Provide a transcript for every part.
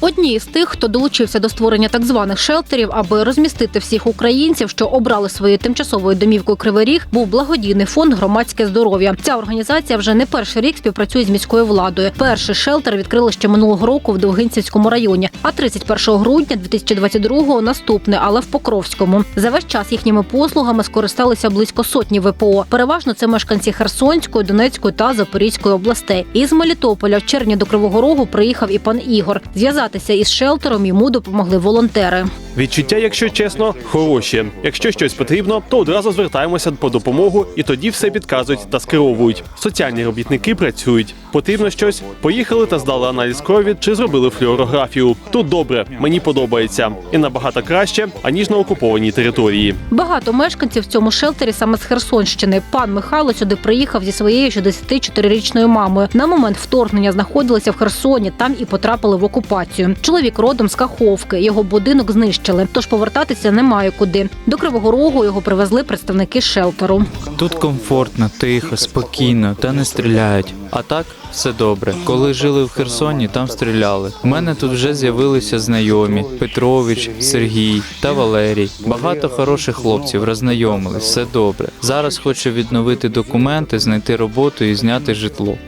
Одні з тих, хто долучився до створення так званих шелтерів, аби розмістити всіх українців, що обрали своєю тимчасовою домівкою Кривий Ріг, був благодійний фонд Громадське здоров'я. Ця організація вже не перший рік співпрацює з міською владою. Перший шелтер відкрили ще минулого року в Довгинцівському районі. А 31 грудня 2022-го наступне, але в Покровському. За весь час їхніми послугами скористалися близько сотні ВПО. Переважно це мешканці Херсонської, Донецької та Запорізької областей. Із Мелітополя в червні до Кривого Рогу приїхав і пан Ігор. Зв'язатися із шелтером йому допомогли волонтери. Відчуття, якщо чесно, хороші. Якщо щось потрібно, то одразу звертаємося по допомогу, і тоді все підказують та скеровують. Соціальні робітники працюють. Потрібно щось. Поїхали та здали аналіз крові чи зробили флюорографію. Тут добре, мені подобається, і набагато краще, аніж на окупованій території. Багато мешканців в цьому шелтері саме з Херсонщини. Пан Михайло сюди приїхав зі своєю 64-річною мамою. На момент вторгнення знаходилися в Херсоні, там і потрапили в окупацію. Чоловік родом з Каховки. Його будинок знищили, тож повертатися немає куди. До Кривого Рогу його привезли представники шелтеру. Тут комфортно, тихо, спокійно та не стріляють. А так все добре. Коли жили в Херсоні, там стріляли. У мене тут вже з'явилися знайомі: Петрович, Сергій та Валерій. Багато хороших хлопців роззнайомились, все добре. Зараз хочу відновити документи, знайти роботу і зняти житло.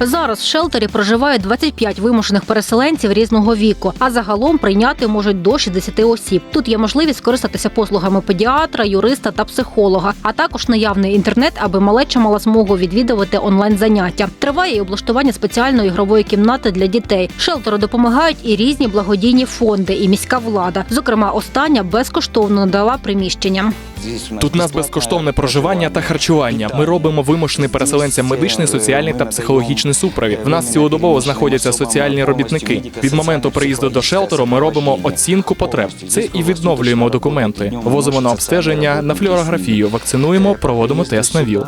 Зараз в шелтері проживає 25 вимушених переселенців різного віку, а загалом прийняти можуть до 60 осіб. Тут є можливість скористатися послугами педіатра, юриста та психолога, а також наявний інтернет, аби малеча мала змогу відвідувати онлайн заняття. Триває і облаштування спеціальної ігрової кімнати для дітей. Шелтеру допомагають і різні благодійні фонди, і міська влада. Зокрема, остання безкоштовно надала приміщення. Тут у нас безкоштовне проживання та харчування. Ми робимо вимушений переселенцям медичний, соціальний та психологічний супровід. В нас цілодобово знаходяться соціальні робітники. Від моменту приїзду до шелтеру ми робимо оцінку потреб. Це і відновлюємо документи, возимо на обстеження, на флюорографію, вакцинуємо, проводимо тест на ВІЛ.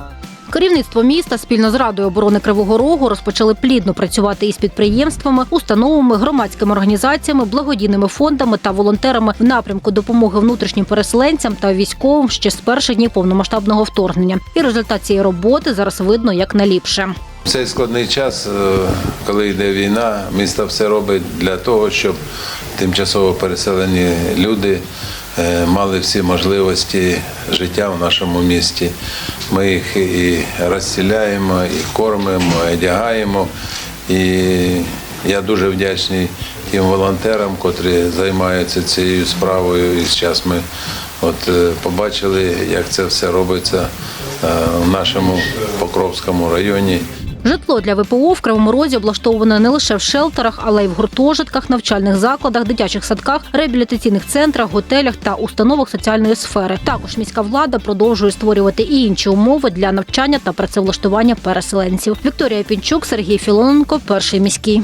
Керівництво міста спільно з радою оборони Кривого Рогу розпочали плідно працювати із підприємствами, установами, громадськими організаціями, благодійними фондами та волонтерами в напрямку допомоги внутрішнім переселенцям та військовим ще з перших днів повномасштабного вторгнення. І результат цієї роботи зараз видно як найліпше. В цей складний час, е, коли йде війна, місто все робить для того, щоб тимчасово переселені люди мали всі можливості життя в нашому місті. Ми їх і розселяємо, і кормимо, і одягаємо. І я дуже вдячний тим волонтерам, котрі займаються цією справою. І зараз ми от е, побачили, як це все робиться е, в нашому Покровському районі. Житло для ВПО в Кривому Розі облаштоване не лише в шелтерах, але й в гуртожитках, навчальних закладах, дитячих садках, реабілітаційних центрах, готелях та установах соціальної сфери. Також міська влада продовжує створювати і інші умови для навчання та працевлаштування переселенців. Вікторія Пінчук, Сергій Філоненко, перший міський.